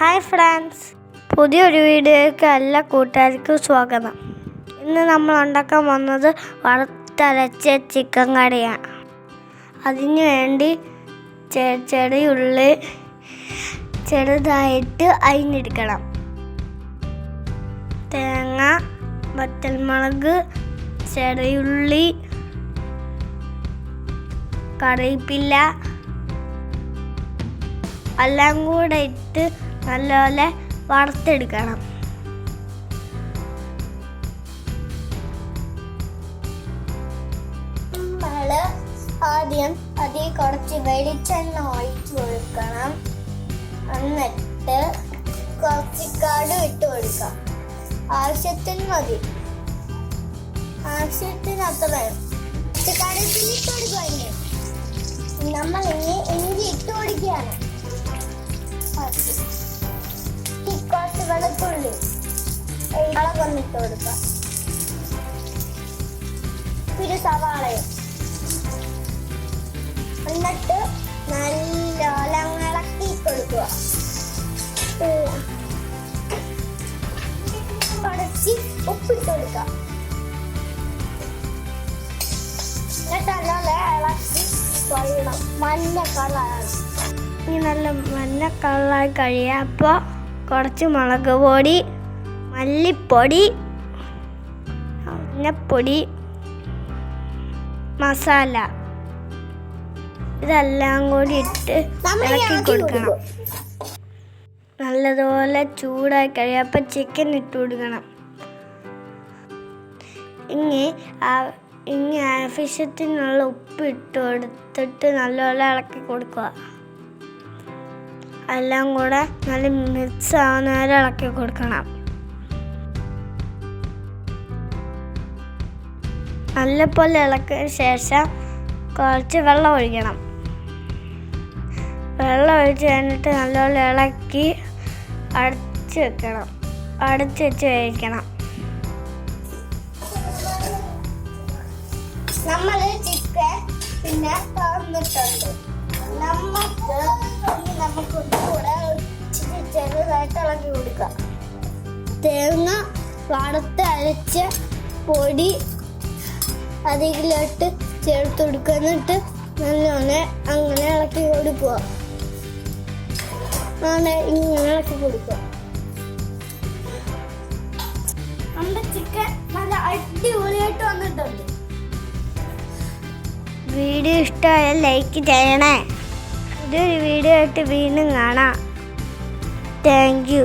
Hi friends. പുതിയൊരു വീഡിയോയ്ക്ക് എല്ലാ കൂട്ടുകാർക്കും സ്വാഗതം. ഇന്ന് നമ്മൾ ഉണ്ടാക്കാൻ വന്നത് വറുത്തരച്ച ചിക്കൻ കറിയാണ്. അതിന് വേണ്ടി ചെറിയുള്ളി ചെറുതായിട്ട് അരിഞ്ഞെടുക്കണം. തേങ്ങ വറ്റൽമുളക് ചെറിയുള്ളി കറിവേപ്പില എല്ലാം കൂടെ ഇട്ട് നല്ലപോലെ വറുത്തെടുക്കണം. ആദ്യം അതിൽ കുറച്ച് വെളിച്ചെണ്ണ ഒഴിച്ചു കൊടുക്കണം. എന്നിട്ട് കുറച്ച് കടു ഇട്ട് കൊടുക്കാം. ആവശ്യത്തിന് മതി. ആവശ്യത്തിന് വേണം. കടുപ്പിൽ ഇട്ട് കൊടുക്കുക നമ്മൾ ഇനി ഇഞ്ചി ഇളകൊന്നിട്ട് കൊടുക്കാം. ഒരു സവാളയും. എന്നിട്ട് നല്ല ഇളക്കി കൊടുക്കുക. കുറച്ച് ഉപ്പിട്ട് കൊടുക്കുക. ഇളക്കി കൊള്ളണം മഞ്ഞ കളറാണ്. ഈ നല്ല മഞ്ഞ കളറായി കഴിയാപ്പോ കുറച്ച് മുളക് പൊടി മല്ലിപ്പൊടി മഞ്ഞപ്പൊടി മസാല. ഇതെല്ലാം കൂടി ഇട്ട് ഇളക്കി കൊടുക്കണം. നല്ലതുപോലെ ചൂടായി കഴിയുമ്പോൾ ചിക്കൻ ഇട്ട് കൊടുക്കണം. ഇനി ഇനി ആവശ്യത്തിനുള്ള ഉപ്പ് ഇട്ട് കൊടുത്തിട്ട് നല്ലപോലെ ഇളക്കി കൊടുക്കുക. എല്ലാം കൂടെ നല്ല മിക്സ് ആവുന്ന വരെ ഇളക്കി കൊടുക്കണം. നല്ലപോലെ ഇളക്കിയ ശേഷം കുറച്ച് വെള്ളം ഒഴിക്കണം. വെള്ളം ഒഴിച്ച് കഴിഞ്ഞിട്ട് നല്ലപോലെ ഇളക്കി അടച്ച് വെക്കണം. അടച്ച് വെച്ച് വേവിക്കണം. നമ്മൾ ചിക്കൻ പിന്നെ തുറന്നിട്ടുണ്ട്. നമുക്ക് നമുക്ക് കൂടെ ചെറുതായിട്ട് ഇളക്കി കൊടുക്കാം. തേങ്ങ വറുത്ത് അരച്ച് പൊടി അതിലോട്ട് ചേർത്ത് കൊടുക്കുക. എന്നിട്ട് നല്ലോണം അങ്ങനെ ഇളക്കി കൊടുക്കുക. അങ്ങനെ ഇങ്ങനെ ഇളക്കി കൊടുക്കുക. നമ്മുടെ ചിക്കൻ നല്ല അടിപൊളിയായിട്ട് വന്നിട്ടുണ്ട്. വീഡിയോ ഇഷ്ടമായാൽ ലൈക്ക് ചെയ്യണേ. ഇതൊരു വീഡിയോ ആയിട്ട് വീണ്ടും കാണാം. Thank you